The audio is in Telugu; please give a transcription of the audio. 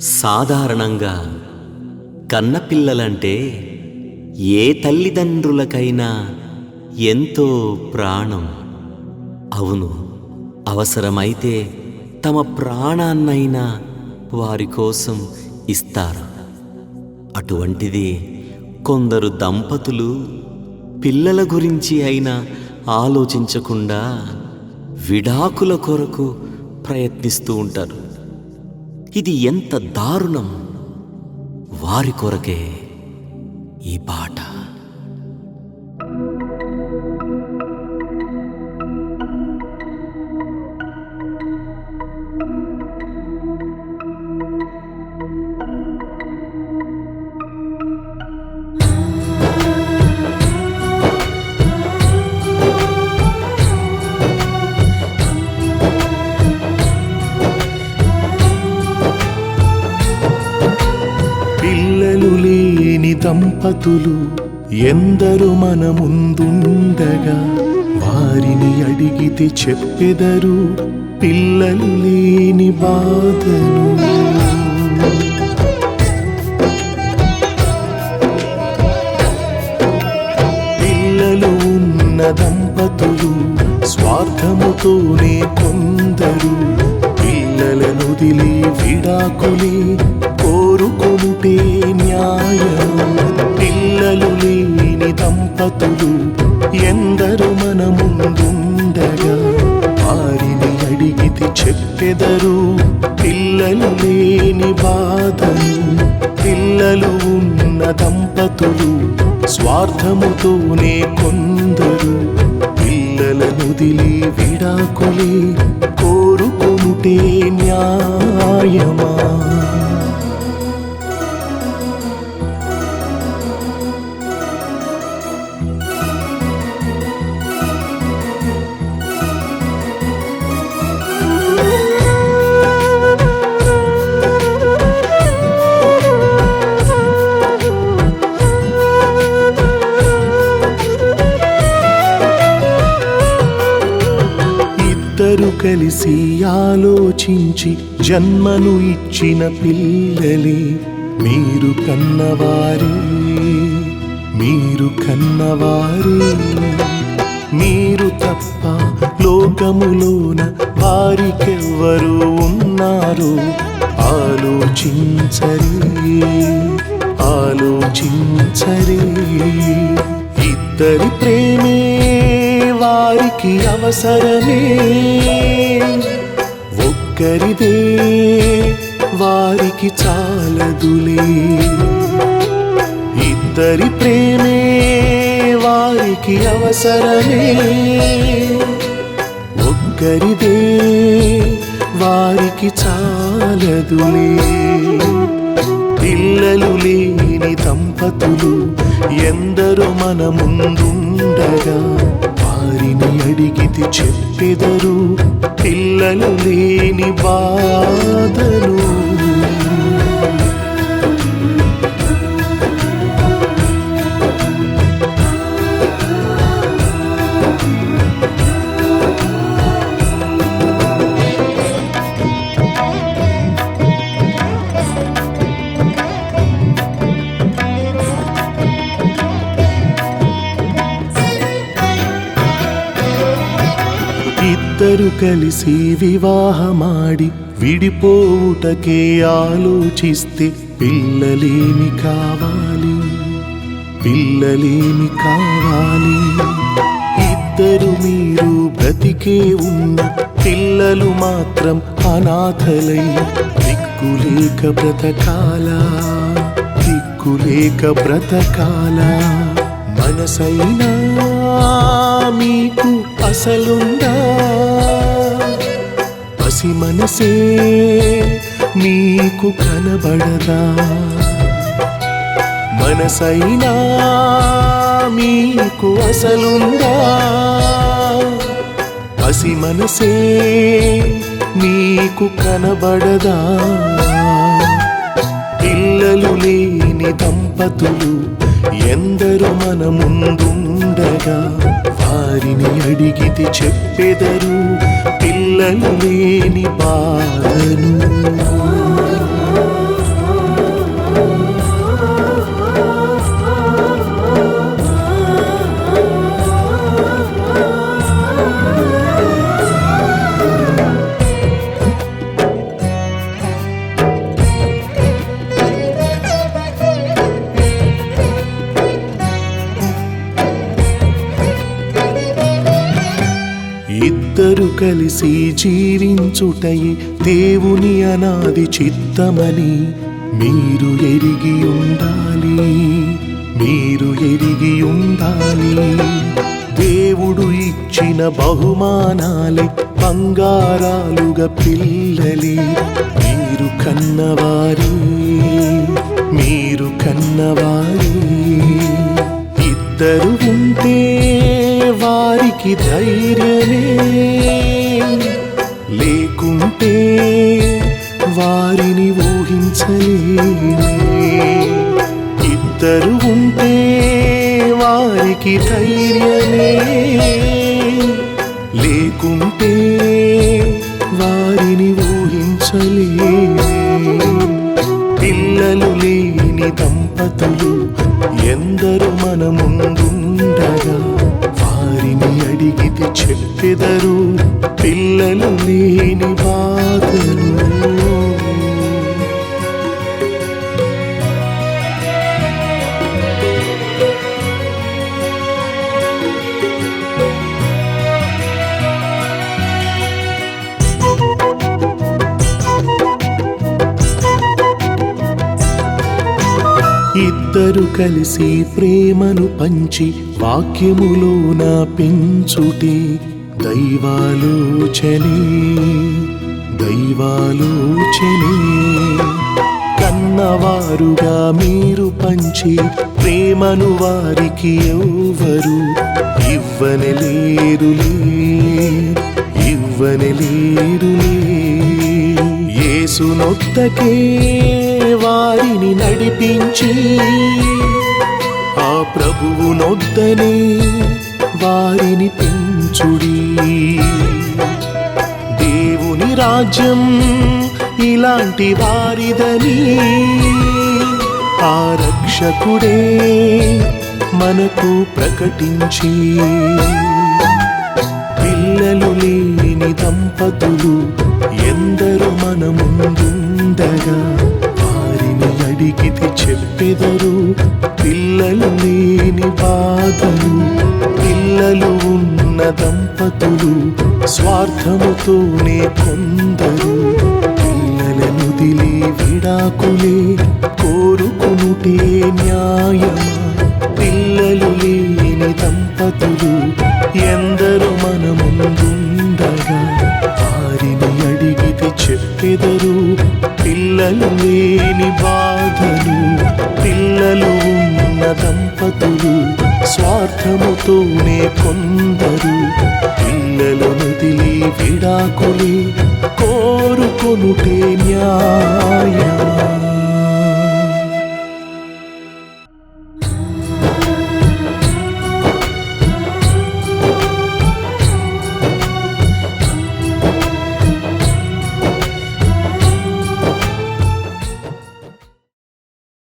సాధారణంగా కన్నపిల్లలంటే ఏ తల్లిదండ్రులకైనా ఎంతో ప్రాణం. అవును అవసరమైతే తమ ప్రాణాన్నైనా వారి కోసం ఇస్తారు. అటువంటిది కొందరు దంపతులు పిల్లల గురించి అయినా ఆలోచించకుండా విడాకుల కొరకు ప్రయత్నిస్తూ ఉంటారు. ఇది ఎంత దారుణం! వారి కొరకే ఈ పాట. లేని ఎందరు మన ముందుండగా వారిని అడిగితే చెప్పెదరు పిల్లలు లేని బాధను. పిల్లలు ఉన్న దంపతులు స్వార్థముతోనే కొందరు పిల్లలను వదిలి విడాకులే కోరుకుంటే న్యాయం. దంపతులు ఎందరు మన ముందుండగా వారిని అడిగితే చెప్పెదరు. పిల్లలు లేని బాధను పిల్లలు ఉన్న దంపతులు స్వార్థముతోనే కొందరు. పిల్లలను దిలి విడాకులే కోరుకుంటే న్యాయమా? కలిసి ఆలోచించి జన్మను ఇచ్చిన పిల్లలే మీరు కన్నవారే మీరు కన్నవారే. మీరు తప్ప లోకములోన వారికెవ్వరు ఉన్నారు ఆలోచించరే ఆలోచించరే. ఇద్దరి ప్రేమే వారికి అవసరమే. ఒక్కరిదే వారికి చాలదులే. ఇద్దరి ప్రేమే వారికి అవసరమే. ఒక్కరిదే వారికి చాలదులే. పిల్లలు లేని దంపతులు ఎందరో మన ముందుండగా అడిగితి చెప్పెదరు పిల్లలు లేని బాధలు. ఇద్దరు కలిసి వివాహమాడి విడిపోవుటకే ఆలోచిస్తే పిల్లలేమి కావాలి? పిల్లలేమి కావాలి? ఇద్దరు మీరు బ్రతికే ఉన్న పిల్లలు మాత్రం అనాథలై దిక్కులేక బ్రతకాలా? దిక్కులేక బ్రతకాలా? మనసైనా మీకు అసలున్న పసి మనసే నీకు కనబడదా? మనసైనా మీకు అసలుందా? పసి మనసే నీకు కనబడదా? పిల్లలు లేని దంపతులు ఎందరు మన ముందుండగా వారిని అడిగితే చెప్పెదరు. కడలేని బాధను కలిసి జీవించుటయే దేవుని అనాది చిత్తమని మీరు ఎరిగి ఉండాలి. మీరు ఎరిగి ఉండాలి. దేవుడు ఇచ్చిన బహుమానాలే బంగారాలుగా పిల్లలి. మీరు కన్నవారి. మీరు కన్నవారి. ఇద్దరు ఉంటే వారికి ధైర్యమే. వారిని ఊహించలే ఇద్దరు ఉంటే వారికి ధైర్యమే. లేకుంటే వారిని ఊహించలే పిల్లలు లేని దంపతులు ఎందరు మన ముందుండగా వారిని అడిగితే చెప్పెదరు. పిల్లలు లేని బాధలు. ఇద్దరు కలిసి ప్రేమను పంచి వాక్యములోన పెంచుటే దైవాలోచనే దైవాలోచనే. కన్నవారుగా మీరు పంచి ప్రేమను వారికి ఎవ్వరు ఇవ్వనలేరులే ఇవ్వనలేరులే యేసునొద్దకే వారిని నడిపించి. ఆ ప్రభువునొద్దనే వారిని పెంచుడి. దేవుని రాజ్యం ఇలాంటి వారిదని ఆ రక్షకుడే మనకు ప్రకటించి. పిల్లలు లేని దంపతులు ఎందరు మన ముందుండగా వారిని అడిగితే చెప్పెదరు. పిల్లలు లేని బాధలు పిల్లలు ఉన్న దంపతులు స్వార్థముతోనే కొందరు. పిల్లలను దిలి విడాకులే కోరుకునుటే న్యాయం పిల్లలు లేని బాధలు పిల్లలు ఉన్న దంపతులు స్వార్థముతోనే కొందరు. పిల్లలు దిలి విడాకులే కోరుకొనుటే న్యాయ.